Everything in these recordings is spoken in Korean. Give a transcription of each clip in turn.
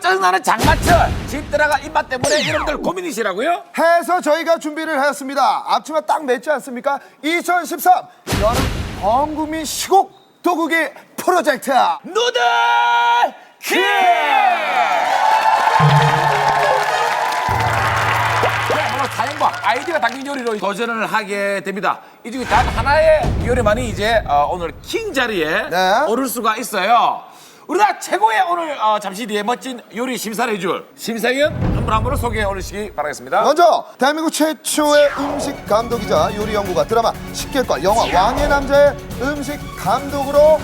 짜증나는 장마철 집들아가 입맛 때문에 여러분들 고민이시라고요? 해서 저희가 준비를 하였습니다. 앞치마 딱 맺지 않습니까? 2013 여름 범국민 시국 도구기 프로젝트. 누들 퀴즈! 네, 오늘 사연과 아이디가 담긴 요리로 도전을 하게 됩니다. 이 중에 단 하나의 요리만이 이제 어, 오늘 킹 자리에 네. 오를 수가 있어요. 우리나라 최고의 오늘 어, 잠시 뒤에 멋진 요리 심사를 해줄 심사위원 한 분 한 분을 소개해 올리시기 바라겠습니다. 먼저 대한민국 최초의 음식 감독이자 요리 연구가 드라마 식객과 영화 왕의 남자의 음식 감독으로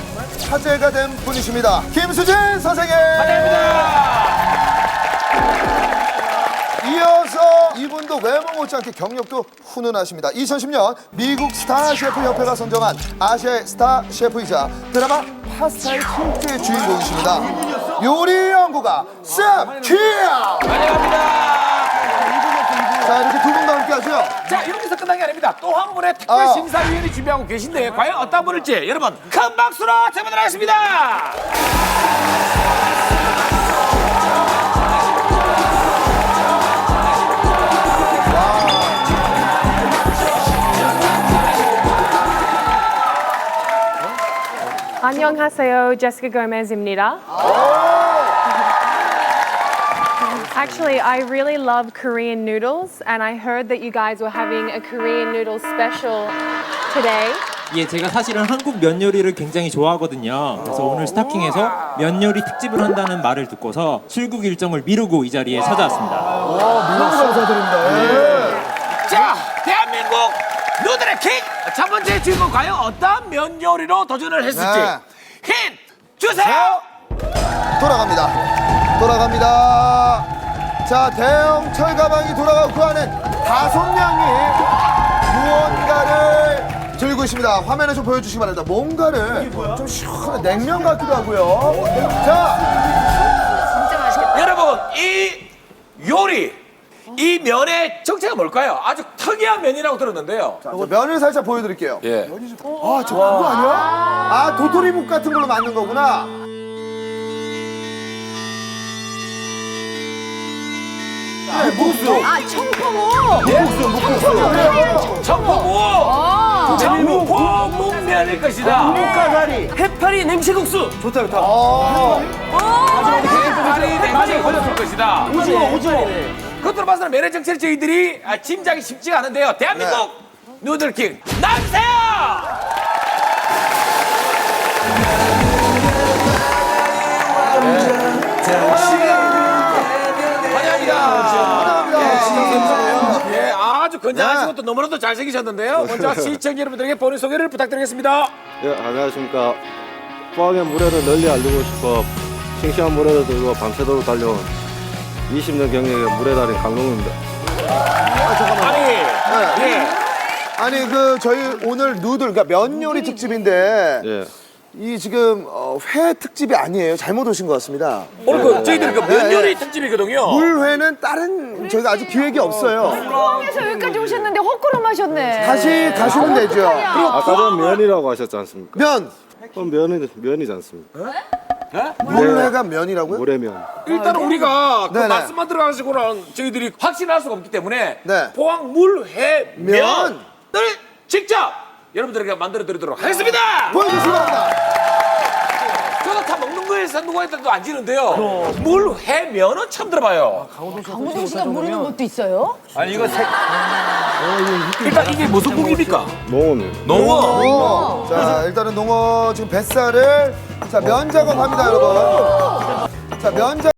화제가 된 분이십니다. 김수진 선생님. 이분 도 외모 못지않게 경력도 훈훈하십니다. 2010년 미국 스타 셰프 협회가 선정한 아시아의 스타 셰프이자 드라마 파스타의 실제 주인공이십니다. 요리 연구가 쌤 키어. 자 이렇게 두 분과 함께하죠. 자, 여기서 끝난 게 아닙니다. 또 한 분의 특별 아. 심사위원이 준비하고 계신데 과연 어떤 분일지 여러분 큰 박수로 제보도록 하겠습니다. 안녕하세요, Jessica Gomez입니다. Actually, I really love Korean noodles, and I heard that you guys were having a Korean noodle special today. 예, 제가 사실은 한국 면 요리를 굉장히 좋아하거든요. 그래서 오늘 스타킹에서 면 요리 특집을 한다는 말을 듣고서 출국 일정을 미루고 이 자리에 찾아왔습니다. 너무 감사드립니다. 자, 대한민국 누들의 킹! 첫 번째 주인공 과연 어떤 면 요리로 도전을 했을지 네. 힌 주세요! 돌아갑니다. 돌아갑니다. 자, 대형 철가방이 돌아가고 그 안에 다섯 명이 무언가를 들고 있습니다. 화면에 좀 보여주시기 바랍니다. 뭔가를 좀 시원한 냉면 같기도 하고요. 자, 여러분, 이 요리, 이 면의 정체가 뭘까요? 아주 특이한 면이라고 들었는데요. 자, 면을 살짝 보여드릴게요. 예. 아, 저 그거 아니야? 아, 도토리묵 같은 걸로 만든 거구나. 네, 묵수. 아, 청포무. 묵수, 묵국수. 청포무! 청포무 묵면일 것이다. 묵가사리, 해파리 냉채국수, 좋다, 좋다. 아, 대파리 냉장에 걸렸을 것이다. 오징어, 오징어. 그것으로 봐서는 면의 정체를 저희들이 아, 짐작이 쉽지가 않은데요. 대한민국 누들킹 나주세요! 환영합니다. 예, 아주 건장하시고 네. 또 너무나도 잘생기셨는데요. 먼저 시청자 여러분들에게 본인 소개를 부탁드리겠습니다. 예, 안녕하십니까. 포항의 물회를 널리 알리고 싶어 싱싱한 물회를 들고 밤새도록 달려온 20년 경력의 물회 달인 강동입니다. 아니, 예. 아니 그 저희 오늘 누들 그러니까 면 요리 특집인데 예. 이 지금 어, 회 특집이 아니에요. 잘못 오신 것 같습니다. 오늘 그 저희들이 그 네, 면요리 네. 특집이거든요. 물회는 다른 저희가 아직 기획이 없어요. 포항에서 여기까지 오셨는데 헛걸음 하셨네. 다시 가시면 되죠. 아까 전 면이라고 하셨지 않습니까? 면 그건 면이, 면이지 않습니까? 물회가 면이라고요? 물회면. 일단 은 우리가 그 네네. 말씀만 들어가지고는 저희들이 확신할 수가 없기 때문에 네. 포항 물회 면. 면을 직접 여러분들에게 만들어 드리도록 하겠습니다. 보여주시기 바랍니다. 저도 다 먹는 거에서 누구한테도 안 지는데요. 물회 면은 처음 들어봐요. 강호동 씨가 모르는 것도 있어요? 일단 이게 무슨 국입니까? 농어면. 농어. 어, 자 일단은 농어 지금 뱃살을 자 면 작업합니다 여러분. 자 면 작업.